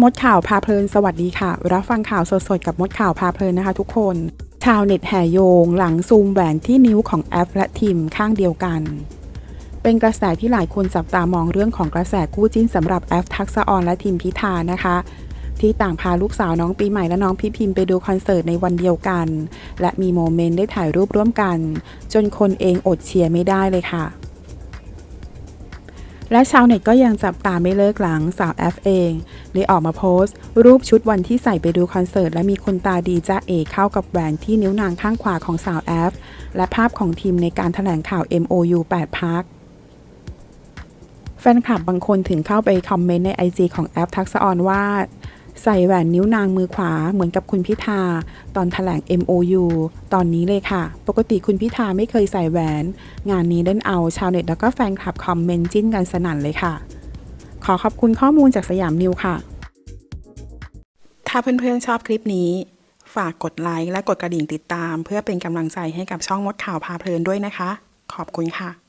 มดข่าวพาเพลินสวัสดีค่ะ รับฟังข่าวสดๆ กับมดข่าวพาเพลินนะคะทุกคน ชาวเน็ตแห่โยง หลังซูมแหวนที่นิ้วของแอฟและทิมข้างเดียวกัน เป็นกระแสที่หลายคนจับตามองเรื่องของกระแสคู่จิ้นสำหรับแอฟทักษะออนและทิมพิธานะคะที่ต่างพาลูกสาวน้องปีใหม่และน้องพี่พิมพ์ไปดูคอนเสิร์ตในวันเดียวกัน และมีโมเมนต์ได้ถ่ายรูปร่วมกัน จนคนเองอดเชียร์ไม่ได้เลยค่ะ และชาวเน็ตก็ยังจับตาไม่เลิกหลังสาวแอฟเองได้ออกมาโพสต์ รูปชุดวันที่ใส่ไปดูคอนเสิร์ต และมีคนตาดีจ้าเอเข้ากับแหวนที่นิ้วนางข้างขวาของสาวแอฟ และภาพของทีมในการถแถลงข่าว MOU 8พักแฟนคลับบางคนถึงเข้าไปคอมเมนต์ใน IG ของแอฟทักษออนว่า ใส่แหวนนิ้วนางมือขวาเหมือนกับคุณพิธา ตอนถแถลง MOU ตอนนี้เลยค่ะ ปกติคุณพิธาไม่เคยใส่แหวน งานนี้เล่นเอาชาวเน็ตแล้วก็แฟนคลับคอมเมนต์จิ้นกันสนั่นเลยค่ะ ขอขอบคุณข้อมูลจากสยามนิวค่ะ ถ้าเพื่อนๆชอบคลิปนี้ ฝากกดไลค์และกดกระดิ่งติดตาม เพื่อเป็นกำลังใจให้กับช่องมดข่าวพาเพลินด้วยนะคะ ขอบคุณค่ะ